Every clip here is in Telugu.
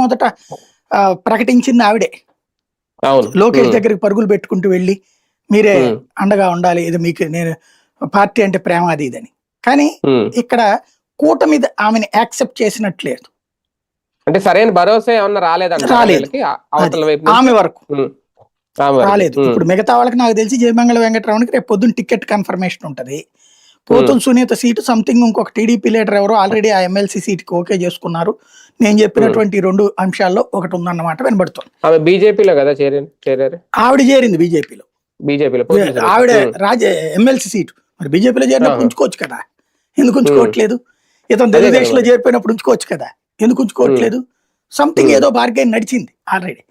మొట్టమొదట ప్రకటించింది ఆవిడే. లోకేష్ దగ్గరికి పరుగులు పెట్టుకుంటూ వెళ్ళి మీరే అండగా ఉండాలి ఇది మీకు నేను పార్టీ అంటే ప్రేమ అది ఇదని కానీ. ఇక్కడ కూటమి ఆమెను యాక్సెప్ట్ చేసినట్లేదు అంటే సరైన భరోసా ఏమన్నా రాలేదు. ఆమె వరకు. రాలేదు. ఇప్పుడు మిగతా వాళ్ళకి నాకు తెలిసి జయమంగళ వెంకటరమణకి రేపు పొద్దున్న టికెట్ కన్ఫర్మేషన్ ఉంటది. పోతుల సునీత సీటు సంథింగ్ ఇంకొక టీడీపీ లీడర్ ఎవరో ఆల్రెడీ ఆ ఎమ్మెల్సీ సీట్కి ఓకే చేసుకున్నారు. నేను చెప్పినటువంటి రెండు అంశాల్లో ఒకటి ఉందన్నమాట వినబడుతుంది. ఆమె బీజేపీలో కదా చేరారు? ఆవిడ చేరింది బీజేపీలో బీజేపీలో ఆవిడ రాజ ఎమ్మెల్సీ సీటు. మరి బీజేపీలో చేరినప్పుడు. ఉంచుకోవచ్చు కదా. ఎందుకు ఉంచుకోవట్లేదు? ఇతను తెలుగుదేశంలో. చేరిపోయినప్పుడు ఉంచుకోవచ్చు కదా. ఎందుకు ఉంచుకోవట్లేదు? సంథింగ్. ఏదో బార్గెన్ నడిచింది ఆల్రెడీ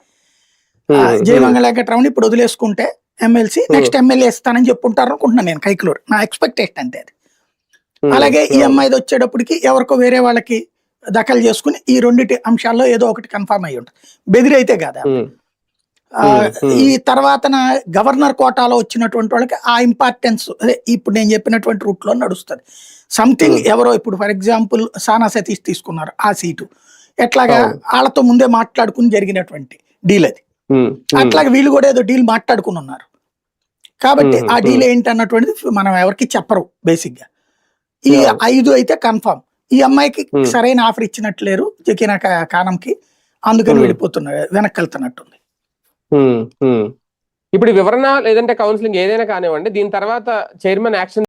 జయమంగళ వెంకటరావుని ఇప్పుడు వదిలేసుకుంటే ఎమ్మెల్సీ నెక్స్ట్ ఎమ్మెల్యే ఇస్తానని చెప్పుంటారు అనుకుంటున్నాను నేను కైకులూరు. నా ఎక్స్పెక్టేషన్ అంతే అది. అలాగే ఈ అమ్మాయిది వచ్చేటప్పటికి ఎవరికో వేరే వాళ్ళకి దఖలు చేసుకుని ఈ రెండిటి అంశాల్లో ఏదో ఒకటి కన్ఫర్మ్ అయ్యి ఉంటుంది. బెదిరైతే కాదా? ఆ, Hmm, hmm. ఈ తర్వాత గవర్నర్ కోటాలో వచ్చినటువంటి వాళ్ళకి ఆ ఇంపార్టెన్స్ అదే ఇప్పుడు నేను చెప్పినటువంటి రూట్లో నడుస్తుంది. Something Hmm. ఎవరో ఇప్పుడు ఫర్ ఎగ్జాంపుల్ సానా సతీష్ తీసుకున్నారు ఆ సీటు. ఎట్లాగా. వాళ్ళతో ముందే మాట్లాడుకుని జరిగినటువంటి డీల్ అది. అట్లాగే వీళ్ళు కూడా ఏదో డీల్ మాట్లాడుకుని ఉన్నారు. కాబట్టి ఆ. డీల్ ఏంటి అన్నటువంటిది మనం ఎవరికి చెప్పరు బేసిక్గా ఈ. ఐదు అయితే కన్ఫర్మ్ ఈ అమ్మాయికి. సరైన ఆఫర్ ఇచ్చినట్లేరు జకినా కానంకి అందుకని. వెళ్ళిపోతున్నారు వెనక్కి వెళ్తున్నట్టుంది ఇప్పుడు వివరణ లేదంటే కౌన్సిలింగ్ ఏదైనా కానివ్వండి దీని తర్వాత చైర్మన్ యాక్షన్